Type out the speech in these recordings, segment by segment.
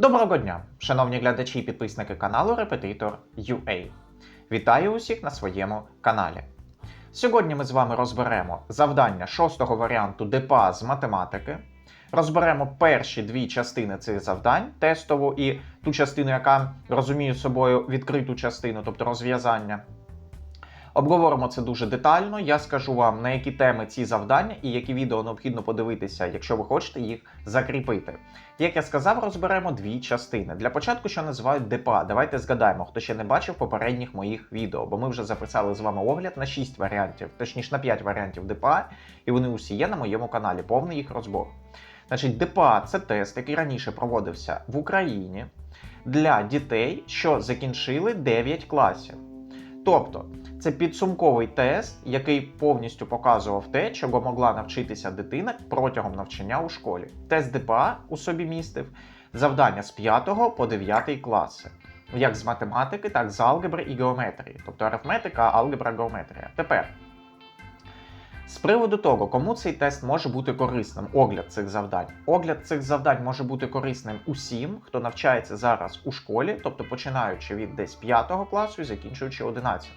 Доброго дня, шановні глядачі і підписники каналу Репетитор UA. Вітаю усіх на своєму каналі. Сьогодні ми з вами розберемо завдання шостого варіанту ДПА з математики. Розберемо перші дві частини цих завдань тестову і ту частину, яка розуміє собою відкриту частину, тобто розв'язання. Обговоримо це дуже детально. Я скажу вам, на які теми ці завдання і які відео необхідно подивитися, якщо ви хочете їх закріпити. Як я сказав, розберемо дві частини. Для початку, що називають ДПА. Давайте згадаємо, хто ще не бачив попередніх моїх відео, бо ми вже записали з вами огляд на 6 варіантів, точніше на 5 варіантів ДПА, і вони усі є на моєму каналі, повний їх розбор. Значить, ДПА це тест, який раніше проводився в Україні для дітей, що закінчили 9 класів. Тобто, це підсумковий тест, який повністю показував те, чого могла навчитися дитина протягом навчання у школі. Тест ДПА у собі містив завдання з 5 по 9 класи, як з математики, так і з алгебри і геометрії, тобто арифметика, алгебра, геометрія. Тепер. З приводу того, кому цей тест може бути корисним, огляд цих завдань. Огляд цих завдань може бути корисним усім, хто навчається зараз у школі, тобто починаючи від десь 5 класу і закінчуючи 11.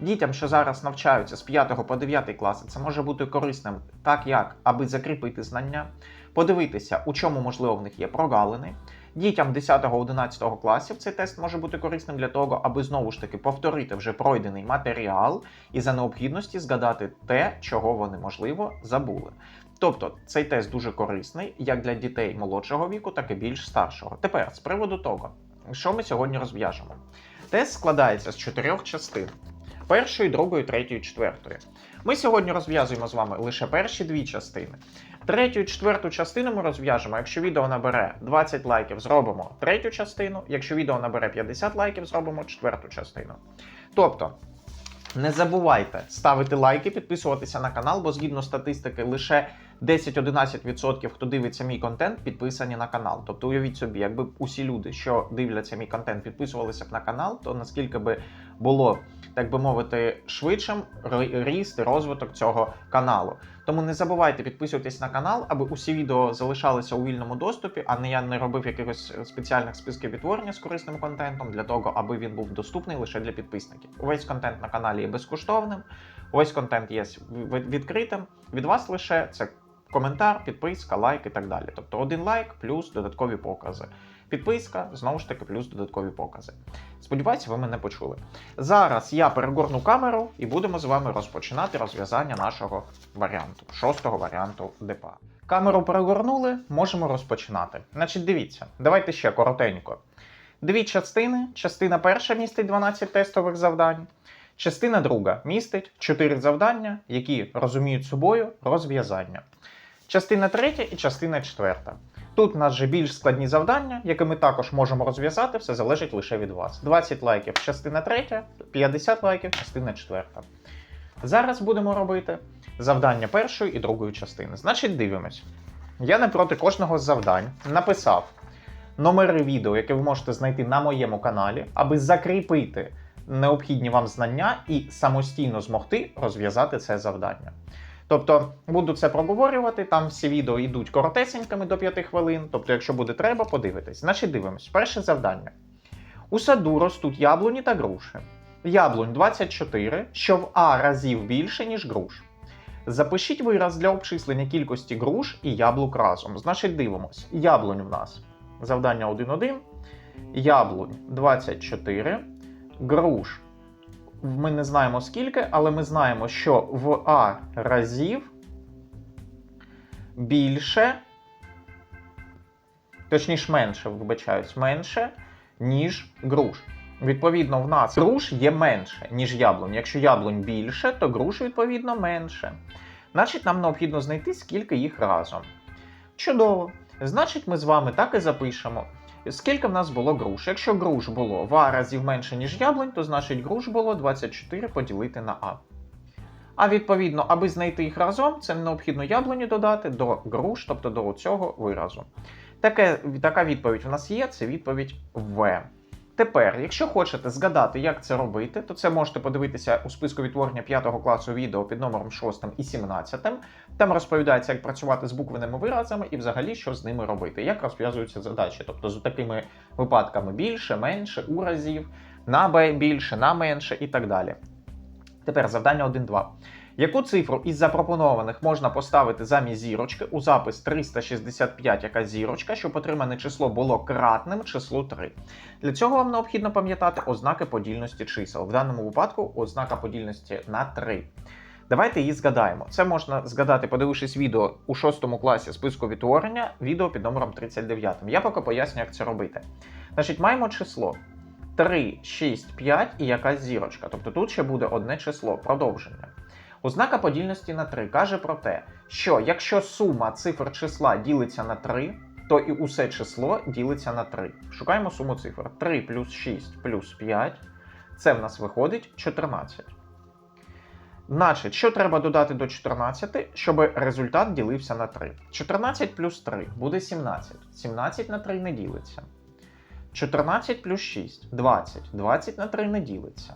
Дітям, що зараз навчаються з 5 по 9 класи, це може бути корисним так, як аби закріпити знання, подивитися, у чому можливо в них є прогалини. Дітям 10-11 класів цей тест може бути корисним для того, аби знову ж таки повторити вже пройдений матеріал і за необхідності згадати те, чого вони можливо забули. Тобто цей тест дуже корисний як для дітей молодшого віку, так і більш старшого. Тепер з приводу того, що ми сьогодні розв'яжемо. Тест складається з чотирьох частин: першої, другої, третьої, четвертої. Ми сьогодні розв'язуємо з вами лише перші дві частини. Третю і четверту частину ми розв'яжемо. Якщо відео набере 20 лайків, зробимо третю частину. Якщо відео набере 50 лайків, зробимо четверту частину. Тобто. Не забувайте ставити лайки, підписуватися на канал, бо згідно статистики, лише 10-11% хто дивиться мій контент, підписані на канал. Тобто уявіть собі, якби усі люди, що дивляться мій контент, підписувалися б на канал, то наскільки би було, так би мовити, швидшим ріст і розвиток цього каналу. Тому не забувайте підписуватись на канал, аби усі відео залишалися у вільному доступі, а не я не робив якихось спеціальних списків відтворення з корисним контентом для того, аби він був доступний лише для підписників. Увесь контент на каналі є безкоштовним, увесь контент є відкритим. Від вас лише це коментар, підписка, лайк і так далі. Тобто один лайк плюс додаткові покази. Підписка, знову ж таки, плюс додаткові покази. Сподіваюся, ви мене почули. Зараз я перегорну камеру і будемо з вами розпочинати розв'язання нашого варіанту, шостого варіанту ДПА. Камеру перегорнули, можемо розпочинати. Значить, дивіться, давайте ще коротенько. Дві частини. Частина перша містить 12 тестових завдань. Частина друга містить 4 завдання, які розуміють собою розв'язання. Частина третя і частина четверта. Тут у нас же більш складні завдання, які ми також можемо розв'язати, все залежить лише від вас. 20 лайків частина третя, 50 лайків частина четверта. Зараз будемо робити завдання першої і другої частини. Значить, дивимось. Я напроти кожного з завдань написав номери відео, які ви можете знайти на моєму каналі, аби закріпити необхідні вам знання і самостійно змогти розв'язати це завдання. Тобто буду це проговорювати. Там всі відео йдуть коротесенькими до 5 хвилин. Тобто, якщо буде треба, подивитись. Значить, дивимось. Перше завдання. У саду ростуть яблуні та груші. Яблунь 24, що в А разів більше, ніж груш. Запишіть вираз для обчислення кількості груш і яблук разом. Значить, дивимось. Яблунь в нас. Завдання 1.1. Яблунь 24. Груш ми не знаємо скільки, але ми знаємо, що в А разів більше, точніше менше, вибачаюсь, менше, ніж груш. Відповідно, в нас груш є менше, ніж яблунь. Якщо яблунь більше, то груш, відповідно, менше. Значить, нам необхідно знайти, скільки їх разом. Чудово. Значить, ми з вами так і запишемо. Скільки в нас було груш? Якщо груш було в А разів менше, ніж яблунь, то значить груш було 24 поділити на А. А відповідно, аби знайти їх разом, це необхідно яблуні додати до груш, тобто до цього виразу. Таке, така відповідь у нас є, це відповідь В. Тепер, якщо хочете згадати, як це робити, то це можете подивитися у списку відтворення 5 класу відео під номером 6 і 17. Там розповідається, як працювати з буквеними виразами і взагалі що з ними робити, як розв'язуються задачі. Тобто з такими випадками більше, менше, у разів, на Б більше, на менше і так далі. Тепер завдання 1.2. Яку цифру із запропонованих можна поставити замість зірочки у запис 365, яка зірочка, щоб отримане число було кратним числу 3? Для цього вам необхідно пам'ятати ознаки подільності чисел. В даному випадку ознака подільності на 3. Давайте її згадаємо. Це можна згадати, подивившись відео у 6 класі списку відтворення, відео під номером 39. Я поки поясню, як це робити. Значить, маємо число 3, 6, 5 і якась зірочка. Тобто тут ще буде одне число, продовження. Ознака подільності на 3 каже про те, що якщо сума цифр числа ділиться на 3, то і усе число ділиться на 3. Шукаємо суму цифр. 3 плюс 6 плюс 5. Це в нас виходить 14. Значить, що треба додати до 14, щоб результат ділився на 3? 14 плюс 3 буде 17. 17 на 3 не ділиться. 14 плюс 6 20. 20 на 3 не ділиться.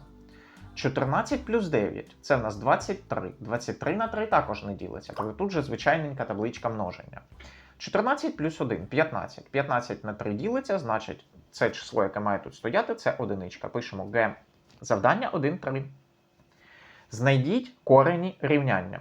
14 плюс 9 це в нас 23. 23 на 3 також не ділиться. Тобто тут же звичайненька табличка множення. 14 плюс 1 15. 15 на 3 ділиться, значить, це число, яке має тут стояти, це одиничка. Пишемо Г. Завдання 1, 3. Знайдіть корені рівняння.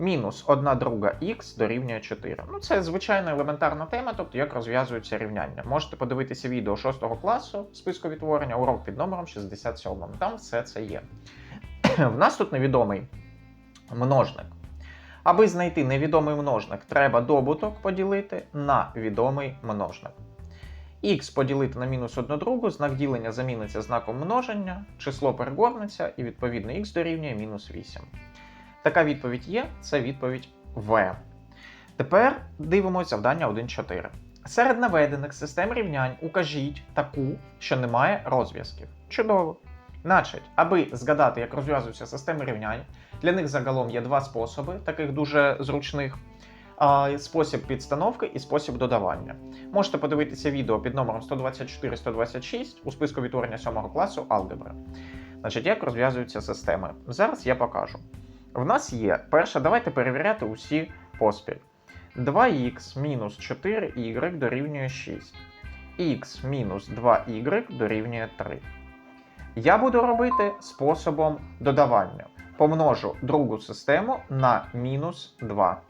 Мінус 1 друга х дорівнює 4. Ну, це звичайна елементарна тема, тобто як розв'язуються рівняння. Можете подивитися відео 6 класу списку відтворення, урок під номером 67. Там все це є. В нас тут невідомий множник. Аби знайти невідомий множник, треба добуток поділити на відомий множник. Х поділити на мінус 1 другу, знак ділення заміниться знаком множення, число перегорнеться і відповідно х дорівнює мінус 8. Така відповідь є, це відповідь В. Тепер дивимося завдання 1.4. Серед наведених систем рівнянь укажіть таку, що не має розв'язків. Чудово. Значить, аби згадати, як розв'язуються системи рівнянь, для них загалом є два способи, таких дуже зручних. Спосіб підстановки і спосіб додавання. Можете подивитися відео під номером 124-126 у списку відтворення 7 класу алгебри. Значить, як розв'язуються системи. Зараз я покажу. В нас є перше, давайте перевіряти усі поспіль. 2х мінус 4y дорівнює 6. х мінус 2y дорівнює 3. Я буду робити способом додавання. Помножу другу систему на мінус 2.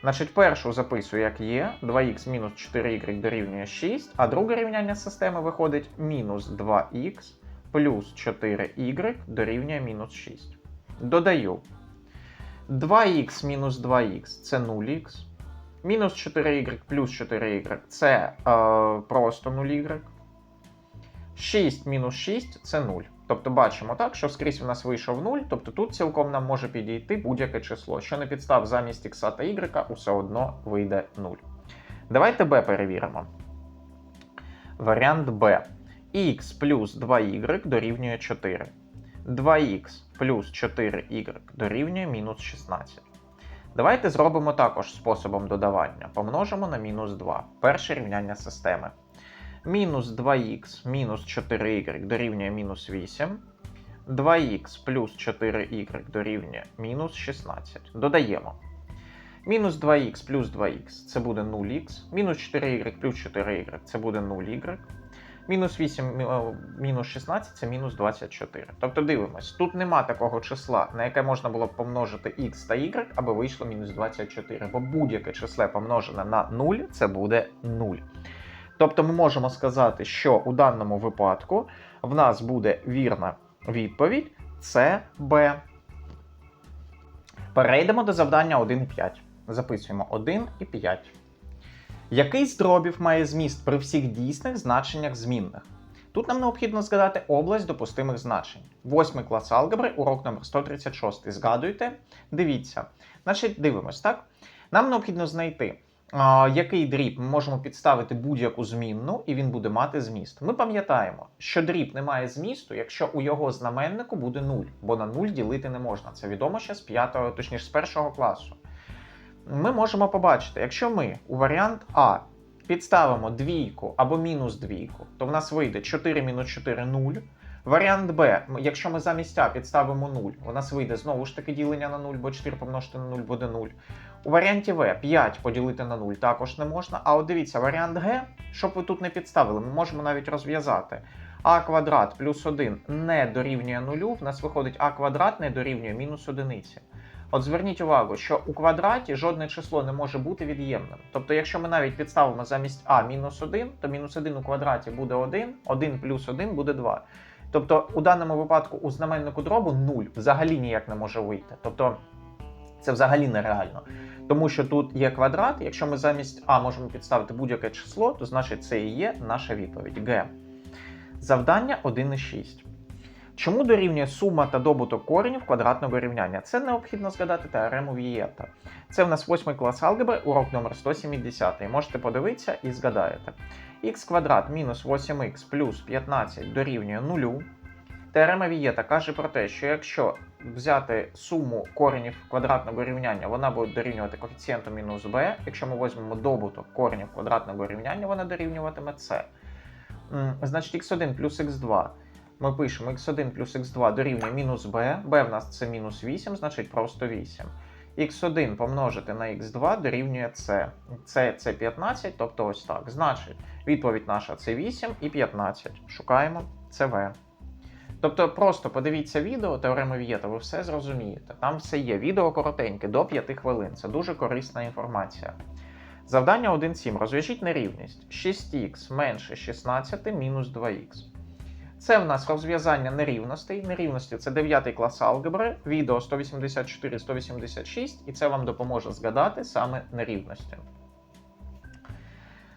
Значить, першу записую, як є. 2х мінус 4y дорівнює 6, а друге рівняння системи виходить мінус 2х плюс 4y дорівнює мінус 6. Додаю. 2х мінус 2х це 0х. Мінус 4y плюс 4y це е, просто 0y. 6 мінус 6 це 0. Тобто бачимо так, що скрізь у нас вийшов 0, тобто тут цілком нам може підійти будь-яке число. Що не підстав замість х та y, усе одно вийде 0. Давайте b перевіримо. Варіант b. х плюс 2y дорівнює 4. 2х плюс 4y дорівнює мінус 16. Давайте зробимо також способом додавання. Помножимо на мінус 2. Перше рівняння системи. Мінус 2х мінус 4y дорівнює мінус 8. 2х плюс 4y дорівнює мінус 16. Додаємо. Мінус 2х плюс 2х це буде 0х. Мінус 4y плюс 4y це буде 0y. Мінус 8 е, мінус 16 це мінус 24. Тобто дивимось, тут нема такого числа, на яке можна було б помножити x та y, аби вийшло мінус 24. Бо будь-яке число помножене на 0 це буде 0. Тобто ми можемо сказати, що у даному випадку в нас буде вірна відповідь це Б. Перейдемо до завдання 1,5. Записуємо 1 і 5. Який з дробів має зміст при всіх дійсних значеннях змінних? Тут нам необхідно згадати область допустимих значень. Восьмий клас алгебри, урок номер 136. Згадуйте, дивіться. Значить, дивимось, так? Нам необхідно знайти, а, який дріб ми можемо підставити будь-яку змінну, і він буде мати зміст. Ми пам'ятаємо, що дріб не має змісту, якщо у його знаменнику буде 0, бо на 0 ділити не можна. Це відомо ще з 5, точніше з першого класу ми можемо побачити, якщо ми у варіант А підставимо двійку або мінус двійку, то в нас вийде 4 мінус 4 0. Варіант Б, якщо ми замість А підставимо 0, у нас вийде знову ж таки ділення на 0, бо 4 помножити на 0 буде 0. У варіанті В 5 поділити на 0 також не можна. А от дивіться, варіант Г, щоб ви тут не підставили, ми можемо навіть розв'язати. А квадрат плюс 1 не дорівнює 0, в нас виходить А квадрат не дорівнює мінус одиниці. От зверніть увагу, що у квадраті жодне число не може бути від'ємним. Тобто, якщо ми навіть підставимо замість А мінус 1, то мінус 1 у квадраті буде 1, 1 плюс 1 буде 2. Тобто, у даному випадку у знаменнику дробу 0 взагалі ніяк не може вийти. Тобто, це взагалі нереально. Тому що тут є квадрат, якщо ми замість А можемо підставити будь-яке число, то значить це і є наша відповідь Г. Завдання 1,6. Чому дорівнює сума та добуток коренів квадратного рівняння? Це необхідно згадати теорему Вієта. Це в нас 8 клас алгебри, урок номер 170. Можете подивитися і згадаєте. х квадрат мінус 8х плюс 15 дорівнює 0. Теорема Вієта каже про те, що якщо взяти суму коренів квадратного рівняння, вона буде дорівнювати коефіцієнту мінус b. Якщо ми візьмемо добуток коренів квадратного рівняння, вона дорівнюватиме c. Значить, x1 плюс x2. Ми пишемо x1 плюс x2 дорівнює мінус b. b в нас це мінус 8, значить просто 8. x1 помножити на x2 дорівнює c. c це 15, тобто ось так. Значить, відповідь наша це 8 і 15. Шукаємо cv. Тобто просто подивіться відео теореми Вієта, ви все зрозумієте. Там все є. Відео коротеньке, до 5 хвилин. Це дуже корисна інформація. Завдання 1.7. Розв'яжіть нерівність. 6х менше 16 мінус 2х. Це в нас розв'язання нерівностей. Нерівності це 9 клас алгебри, відео 184-186, і це вам допоможе згадати саме нерівності.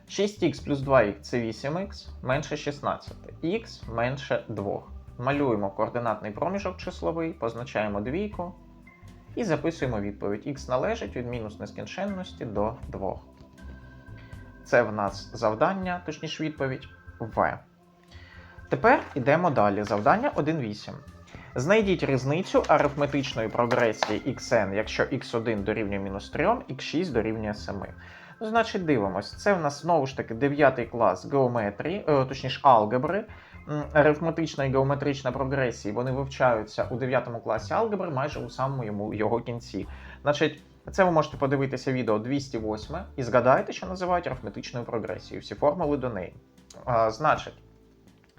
6х плюс 2х це 8х менше 16, х менше 2. Малюємо координатний проміжок числовий, позначаємо двійку і записуємо відповідь. Х належить від мінус нескінченності до 2. Це в нас завдання, точніше відповідь В. Тепер йдемо далі. Завдання 1.8. Знайдіть різницю арифметичної прогресії xn, якщо x1 дорівнює мінус 3, x6 дорівнює 7. Ну, значить, дивимось. Це в нас знову ж таки 9 клас геометрії, е, точніше алгебри. Арифметична і геометрична прогресії вони вивчаються у 9 класі алгебри майже у самому його кінці. Значить, це ви можете подивитися відео 208 і згадайте, що називають арифметичною прогресією. Всі формули до неї. А, значить,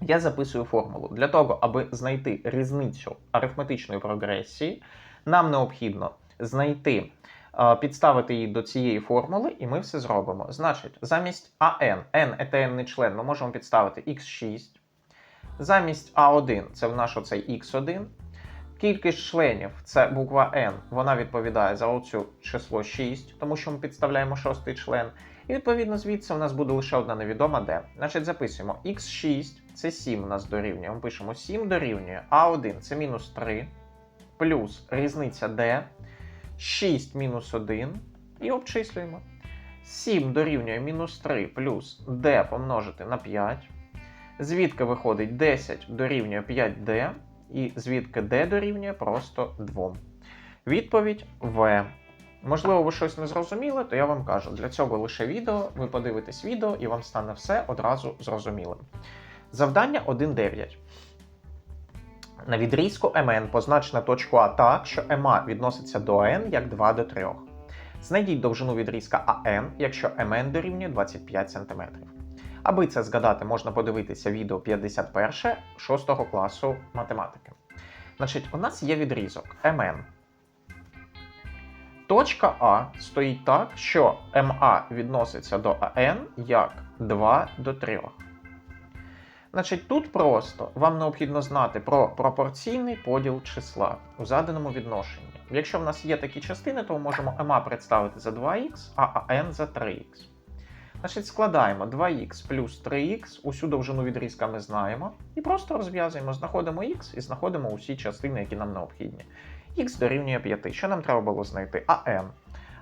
я записую формулу. Для того, аби знайти різницю арифметичної прогресії, нам необхідно знайти, а, підставити її до цієї формули, і ми все зробимо. Значить, замість АН, n етенний член, ми можемо підставити x6. Замість А1 це в наш оцей x1. Кількість членів це буква n, вона відповідає за оцю число 6, тому що ми підставляємо шостий член. І відповідно звідси у нас буде лише одна невідома d. Значить, записуємо x6, це 7 у нас дорівнює. Ми пишемо 7 дорівнює А1 це мінус 3, плюс різниця d, 6 мінус 1 і обчислюємо. 7 дорівнює мінус 3 плюс d помножити на 5. Звідки виходить 10 дорівнює 5d, і звідки d дорівнює просто 2. Відповідь В. Можливо, ви щось не зрозуміли, то я вам кажу, для цього лише відео, ви подивитесь відео і вам стане все одразу зрозумілим. Завдання 1.9. На відрізку МН позначена точку А так, що МА відноситься до АН як 2 до 3. Знайдіть довжину відрізка АН, якщо МН дорівнює 25 см. Аби це згадати, можна подивитися відео 51 6 класу математики. Значить, у нас є відрізок МН. Точка А стоїть так, що МА відноситься до АН як 2 до 3. Значить, тут просто вам необхідно знати про пропорційний поділ числа у заданому відношенні. Якщо в нас є такі частини, то ми можемо МА представити за 2х, а АН за 3х. Значить, складаємо 2х плюс 3х, усю довжину відрізка ми знаємо, і просто розв'язуємо, знаходимо х і знаходимо усі частини, які нам необхідні. х дорівнює 5. Що нам треба було знайти? АН.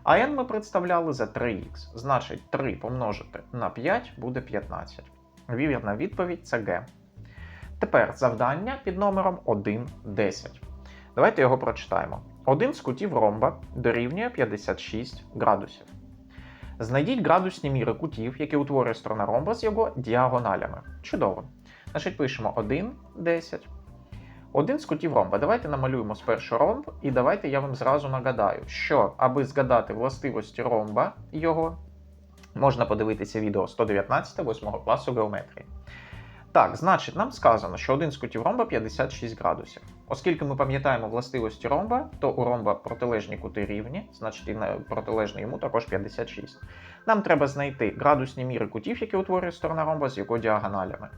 АН ми представляли за 3х. Значить, 3 помножити на 5 буде 15. Вірна відповідь це Г. Тепер завдання під номером 1.10. Давайте його прочитаємо. Один з кутів ромба дорівнює 56 градусів. Знайдіть градусні міри кутів, які утворює сторона ромба з його діагоналями. Чудово. Значить, пишемо 1, 10. Один з кутів ромба. Давайте намалюємо спершу ромб, і давайте я вам зразу нагадаю, що аби згадати властивості ромба його, можна подивитися відео 119 8 класу геометрії. Так, значить, нам сказано, що один з кутів ромба 56 градусів. Оскільки ми пам'ятаємо властивості ромба, то у ромба протилежні кути рівні, значить і протилежний йому також 56. Нам треба знайти градусні міри кутів, які утворює сторона ромба з його діагоналями.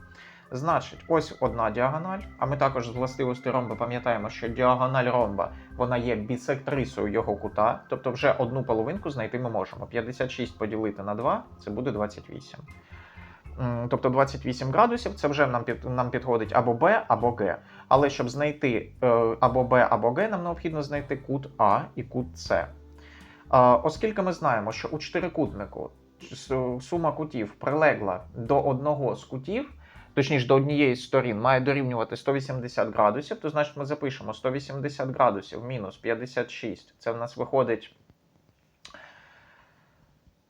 Значить, ось одна діагональ, а ми також з властивості ромба пам'ятаємо, що діагональ ромба вона є бісектрисою його кута, тобто вже одну половинку знайти ми можемо. 56 поділити на 2 це буде 28. Тобто 28 градусів це вже нам під нам підходить або Б, або Г. Але щоб знайти е, або Б, або Г, нам необхідно знайти кут А і кут С. Е, Оскільки ми знаємо, що у чотирикутнику су- сума кутів прилегла до одного з кутів, точніше до однієї з сторін, має дорівнювати 180 градусів, то значить ми запишемо 180 градусів мінус 56. Це в нас виходить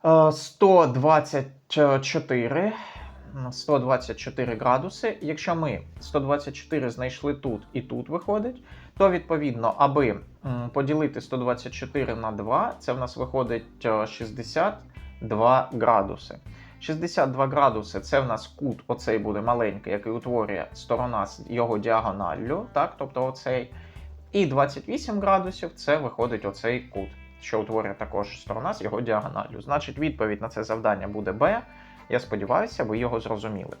е, 124. 124 градуси. Якщо ми 124 знайшли тут і тут виходить, то відповідно, аби поділити 124 на 2, це в нас виходить е, 62 градуси. 62 градуси це в нас кут, оцей буде маленький, який утворює сторона з його діагоналлю, так, тобто оцей. І 28 градусів це виходить оцей кут, що утворює також сторона з його діагоналлю. Значить, відповідь на це завдання буде Б. Я сподіваюся, ви його зрозуміли.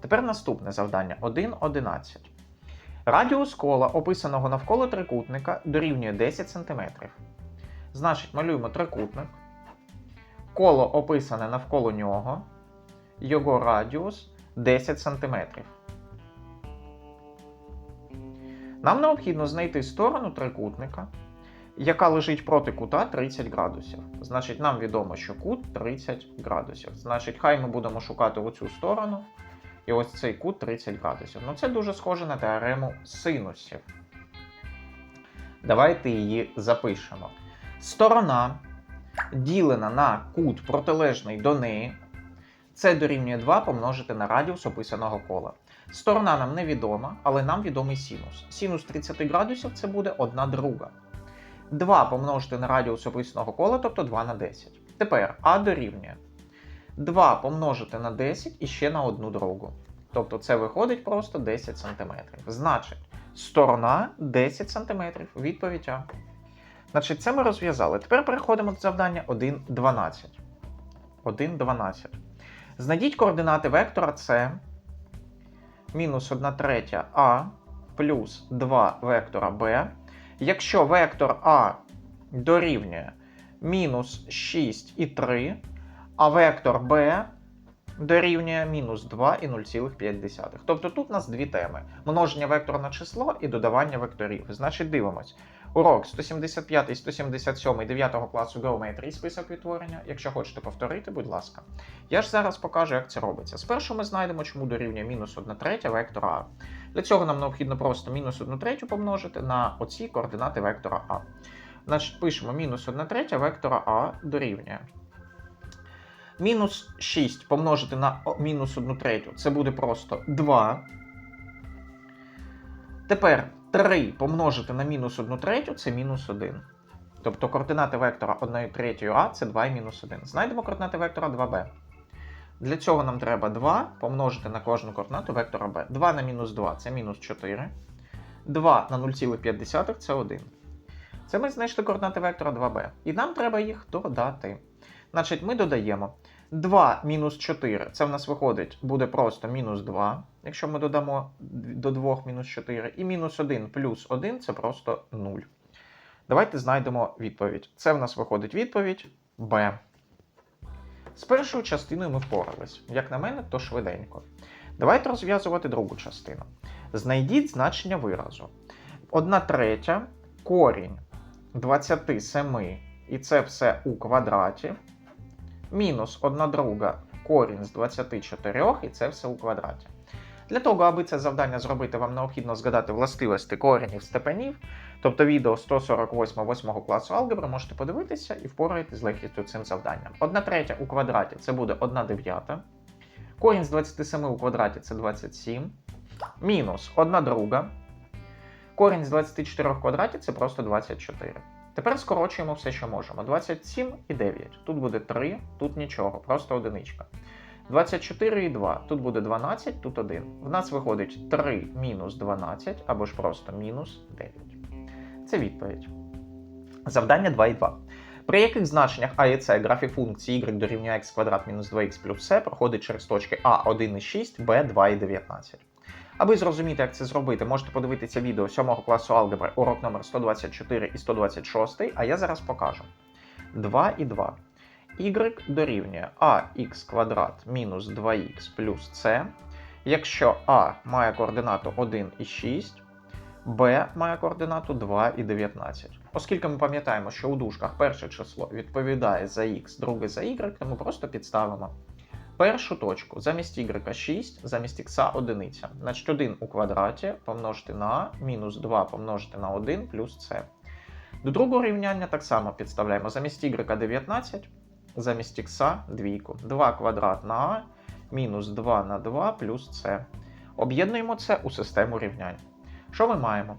Тепер наступне завдання 1.11. Радіус кола, описаного навколо трикутника, дорівнює 10 см. Значить, малюємо трикутник. Коло описане навколо нього. Його радіус 10 см. Нам необхідно знайти сторону трикутника, яка лежить проти кута 30 градусів. Значить, нам відомо, що кут 30 градусів. Значить, хай ми будемо шукати оцю сторону. І ось цей кут 30 градусів. Ну, це дуже схоже на теорему синусів. Давайте її запишемо. Сторона, ділена на кут протилежний до неї, це дорівнює 2 помножити на радіус описаного кола. Сторона нам невідома, але нам відомий синус. Синус 30 градусів це буде 1 друга. 2 помножити на радіус описаного кола, тобто 2 на 10. Тепер А дорівнює 2 помножити на 10 і ще на одну другу. Тобто це виходить просто 10 см. Значить, сторона 10 см. Відповідь А. Значить, це ми розв'язали. Тепер переходимо до завдання 1.12. 1.12. Знайдіть координати вектора С мінус 1 третя А плюс 2 вектора Б Якщо вектор А дорівнює мінус 6 і 3, а вектор Б дорівнює мінус 2 і 0,5. Тобто тут у нас дві теми: множення вектора на число і додавання векторів. Значить, дивимось. Урок 175, 177, 9 класу геометрії список відтворення. Якщо хочете повторити, будь ласка. Я ж зараз покажу, як це робиться. Спершу ми знайдемо, чому дорівнює мінус 1 третя вектора А. Для цього нам необхідно просто мінус 1 третю помножити на оці координати вектора А. Значить, пишемо мінус 1 третя вектора А дорівнює. Мінус 6 помножити на мінус 1 третю. Це буде просто 2. Тепер 3 помножити на мінус 1 третю це мінус 1. Тобто координати вектора 1 третьої А це 2 і мінус 1. Знайдемо координати вектора 2b. Для цього нам треба 2 помножити на кожну координату вектора b. 2 на мінус 2 це мінус 4. 2 на 0,5 це 1. Це ми знайшли координати вектора 2b. І нам треба їх додати. Значить, ми додаємо 2 мінус 4. Це в нас виходить, буде просто мінус 2, якщо ми додамо до 2 мінус 4. І мінус 1 плюс 1 це просто 0. Давайте знайдемо відповідь. Це в нас виходить відповідь Б. З першою частиною ми впорались. Як на мене, то швиденько. Давайте розв'язувати другу частину. Знайдіть значення виразу. 1 третя корінь 27, і це все у квадраті. Мінус 1 друга корінь з 24, і це все у квадраті. Для того, аби це завдання зробити, вам необхідно згадати властивості коренів степенів. Тобто відео 148 8 класу алгебри можете подивитися і впораєтесь з легкістю цим завданням. 1 третя у квадраті це буде 1 дев'ята. Корінь з 27 у квадраті це 27. Мінус 1 друга. Корінь з 24 в квадраті це просто 24. Тепер скорочуємо все, що можемо. 27 і 9. Тут буде 3, тут нічого, просто одиничка. 24 і 2. Тут буде 12, тут 1. В нас виходить 3 мінус 12, або ж просто мінус 9. Це відповідь. Завдання 2 і 2. При яких значеннях а і С графік функції y дорівнює x квадрат мінус 2х плюс c проходить через точки А1 і 6, Б2 і 19. Аби зрозуміти, як це зробити, можете подивитися відео 7 класу алгебри, урок номер 124 і 126, а я зараз покажу. 2 і 2. y дорівнює ax квадрат мінус 2х плюс c, якщо а має координату 1 і 6, b має координату 2 і 19. Оскільки ми пам'ятаємо, що у дужках перше число відповідає за x, друге за y, то ми просто підставимо першу точку замість y 6, замість x 1. Значить 1 у квадраті помножити на а, мінус 2 помножити на 1 плюс c. До другого рівняння так само підставляємо замість y 19, замість x 2. 2 квадрат на а, мінус 2 на 2 плюс c. Об'єднуємо це у систему рівнянь. Що ми маємо?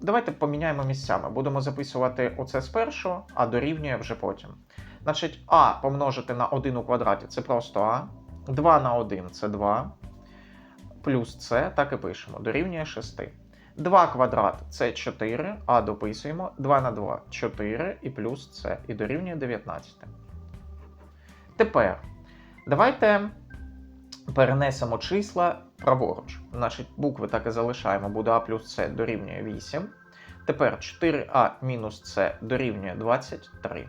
Давайте поміняємо місцями. Будемо записувати оце спершу, а дорівнює вже потім. Значить, а помножити на 1 у квадраті це просто а. 2 на 1 це 2. Плюс це, так і пишемо, дорівнює 6. 2 квадрат це 4, а дописуємо 2 на 2 4 і плюс це, і дорівнює 19. Тепер давайте перенесемо числа праворуч. Значить, букви так і залишаємо, буде а плюс С дорівнює 8. Тепер 4а мінус С дорівнює 23.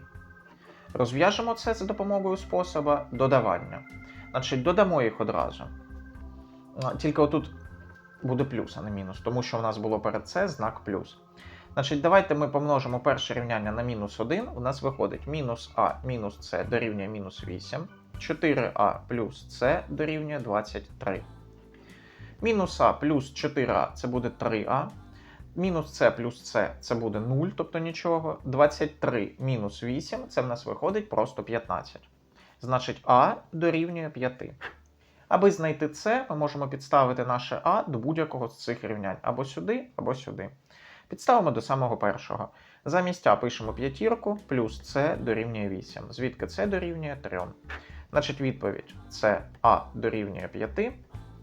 Розв'яжемо це за допомогою способу додавання. Значить, додамо їх одразу. Тільки отут буде плюс, а не мінус, тому що у нас було перед це знак плюс. Значить, давайте ми помножимо перше рівняння на мінус 1. У нас виходить мінус а мінус С дорівнює мінус 8. 4а плюс С дорівнює 23. Мінус А плюс 4а це буде 3а. Мінус С плюс С це буде 0, тобто нічого. 23 мінус 8 це в нас виходить просто 15. Значить, А дорівнює 5. Аби знайти С, ми можемо підставити наше А до будь-якого з цих рівнянь або сюди, або сюди. Підставимо до самого першого. Замість А пишемо п'ятірку, плюс С дорівнює 8. Звідки С дорівнює 3. Значить, відповідь це А дорівнює 5,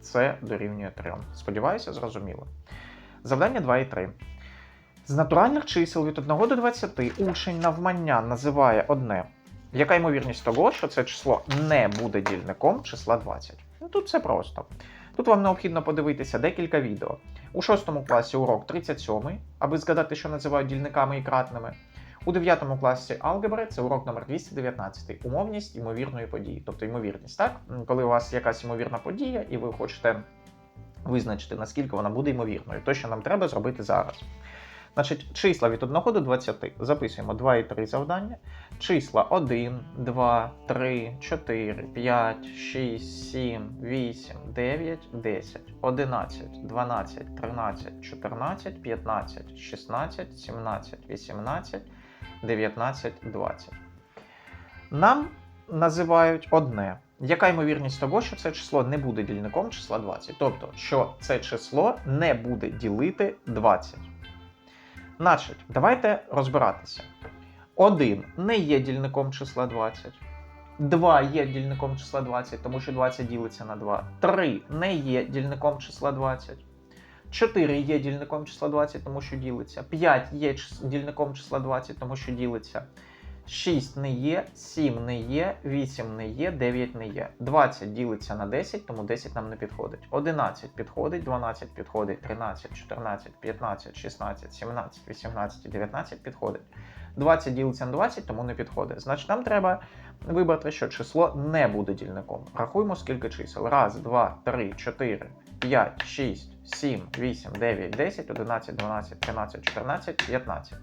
С дорівнює 3. Сподіваюся, зрозуміло. Завдання 2 і 3. З натуральних чисел від 1 до 20 учень навмання називає одне. Яка ймовірність того, що це число не буде дільником числа 20? Ну тут все просто. Тут вам необхідно подивитися декілька відео. У 6 класі урок 37, аби згадати, що називають дільниками і кратними. У 9 класі алгебри це урок номер 219 умовність ймовірної події. Тобто ймовірність, так? Коли у вас якась ймовірна подія, і ви хочете визначити, наскільки вона буде ймовірною, то що нам треба зробити зараз. Значить, числа від 1 до 20 записуємо 2 і 3 завдання. Числа 1, 2, 3, 4, 5, 6, 7, 8, 9, 10, 11, 12, 13, 14, 15, 16, 17, 18, 19, 20. Нам називають одне. Яка ймовірність того, що це число не буде дільником числа 20? Тобто, що це число не буде ділити 20. Значить, давайте розбиратися. 1 не є дільником числа 20. 2 є дільником числа 20, тому що 20 ділиться на 2. 3 не є дільником числа 20. 4 є дільником числа 20, тому що ділиться. 5 є дільником числа 20, тому що ділиться. 6 не є, 7 не є, 8 не є, 9 не є. 20 ділиться на 10, тому 10 нам не підходить. 11 підходить, 12 підходить, 13, 14, 15, 16, 17, 18, 19 підходить. 20 ділиться на 20, тому не підходить. Значить, нам треба вибрати, що число не буде дільником. Рахуємо скільки чисел. Раз, два, три, чотири, 5, 6, 7, 8, 9, 10, 11, 12, 13, 14, 15.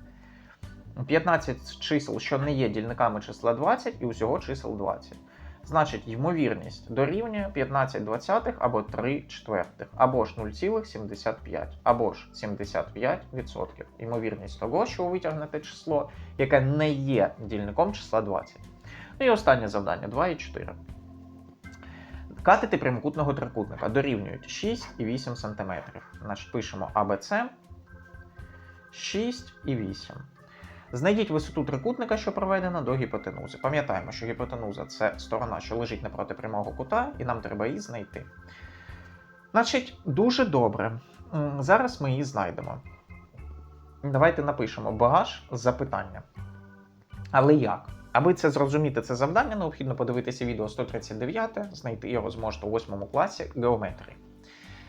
15 чисел, що не є дільниками числа 20, і усього чисел 20. Значить, ймовірність дорівнює 15 двадцятих або 3 четвертих, або ж 0,75, або ж 75%. Ймовірність того, що ви витягнете число, яке не є дільником числа 20. Ну і останнє завдання 2 і 4. Катети прямокутного трикутника дорівнюють 6 і 8 см. Значить, пишемо АБЦ 6 і 8. Знайдіть висоту трикутника, що проведена до гіпотенузи. Пам'ятаємо, що гіпотенуза це сторона, що лежить напроти прямого кута, і нам треба її знайти. Значить, дуже добре. Зараз ми її знайдемо. Давайте напишемо багаж запитання. Але як? Аби це зрозуміти це завдання, необхідно подивитися відео 139, знайти його зможете у 8 класі геометрії.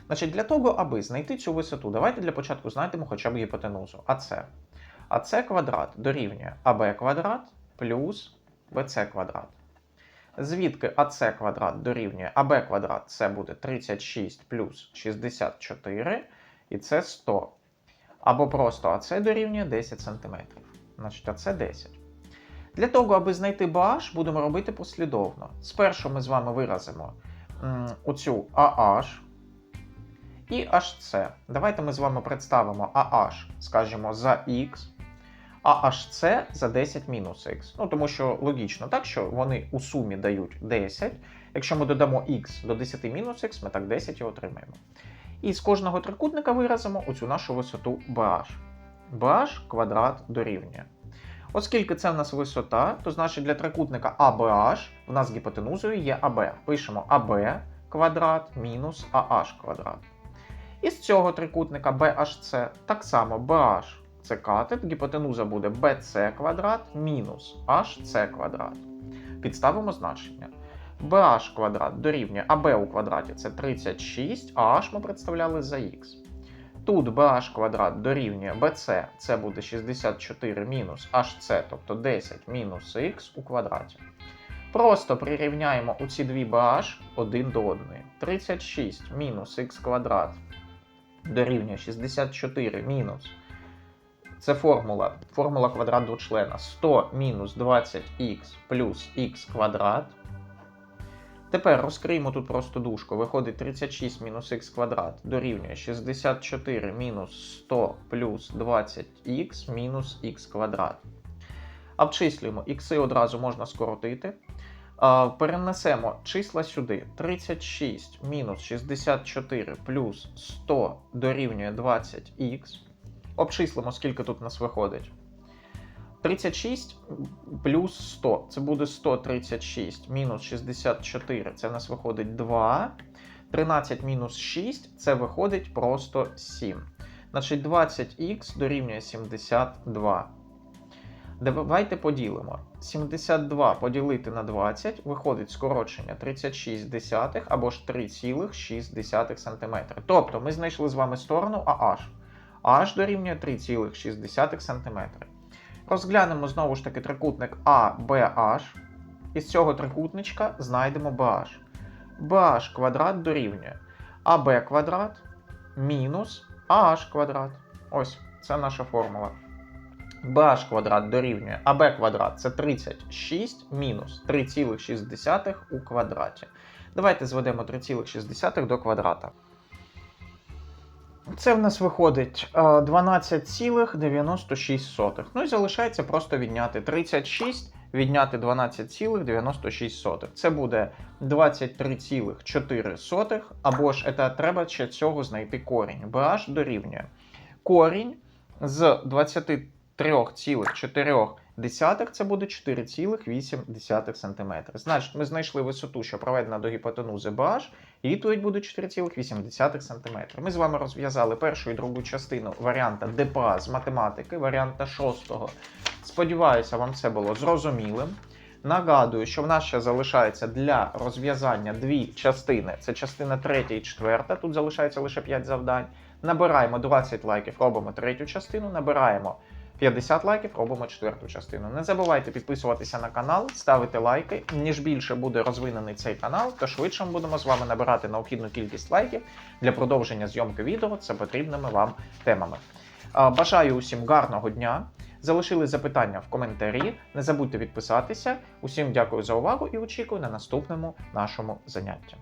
Значить, для того, аби знайти цю висоту, давайте для початку знайдемо хоча б гіпотенузу. АЦ. АЦ квадрат дорівнює АБ квадрат плюс БЦ квадрат. Звідки АЦ квадрат дорівнює АБ квадрат, це буде 36 плюс 64, і це 100. Або просто АЦ дорівнює 10 см. Значить, АЦ 10. Для того, аби знайти BH, будемо робити послідовно. Спершу ми з вами виразимо м, оцю AH і HC. Давайте ми з вами представимо AH, скажімо, за X, а HC за 10 мінус X. Ну, тому що логічно, так, що вони у сумі дають 10. Якщо ми додамо X до 10 мінус X, ми так 10 і отримаємо. І з кожного трикутника виразимо оцю нашу висоту BH. BH квадрат дорівнює. Оскільки це в нас висота, то значить для трикутника ABH в нас гіпотенузою є AB. Пишемо AB квадрат мінус AH квадрат. І з цього трикутника BHC так само BH це катет, гіпотенуза буде BC квадрат мінус HC квадрат. Підставимо значення. BH квадрат дорівнює AB у квадраті це 36, а H ми представляли за Х. Тут BH квадрат дорівнює BC, це буде 64 мінус HC, тобто 10 мінус Х у квадраті. Просто прирівняємо у ці дві BH один до одної. 36 мінус х квадрат дорівнює 64 мінус. Це формула. Формула квадрат двочлена. 100 мінус 20х плюс х квадрат. Тепер розкриємо тут просто дужку. Виходить 36 мінус х квадрат дорівнює 64 мінус 100 плюс 20х мінус х квадрат. Обчислюємо, ікси одразу можна скоротити. Перенесемо числа сюди. 36 мінус 64 плюс 100 дорівнює 20х. Обчислимо, скільки тут у нас виходить. 36 плюс 100. Це буде 136 мінус 64. Це в нас виходить 2. 13 мінус 6 це виходить просто 7. Значить, 20х дорівнює 72. Давайте поділимо. 72 поділити на 20 виходить скорочення 36 десятих або ж 3,6 см. Тобто ми знайшли з вами сторону AH. AH дорівнює 3,6 см. Розглянемо знову ж таки трикутник ABH. Із цього трикутничка знайдемо BH. BH квадрат дорівнює AB квадрат мінус AH квадрат. Ось, це наша формула. BH квадрат дорівнює АБ квадрат це 36 мінус 3,6 у квадраті. Давайте зведемо 3,6 до квадрата. Це в нас виходить е, 12,96. Ну і залишається просто відняти 36, відняти 12,96. Це буде 23,4. Або ж це треба ще цього знайти корінь. BH дорівнює. Корінь з 23 3,4 це буде 4,8 см. Значить, ми знайшли висоту, що проведена до гіпотенузи BH, і відповідь буде 4,8 см. Ми з вами розв'язали першу і другу частину варіанта ДПА з математики, варіанта шостого. Сподіваюся, вам це було зрозумілим. Нагадую, що в нас ще залишається для розв'язання дві частини. Це частина третя і четверта. Тут залишається лише 5 завдань. Набираємо 20 лайків, робимо третю частину. Набираємо 50 лайків, робимо четверту частину. Не забувайте підписуватися на канал, ставити лайки. Ніж більше буде розвинений цей канал, то швидше ми будемо з вами набирати необхідну кількість лайків для продовження зйомки відео з потрібними вам темами. Бажаю усім гарного дня. залишили запитання в коментарі. Не забудьте підписатися. Усім дякую за увагу і очікую на наступному нашому занятті.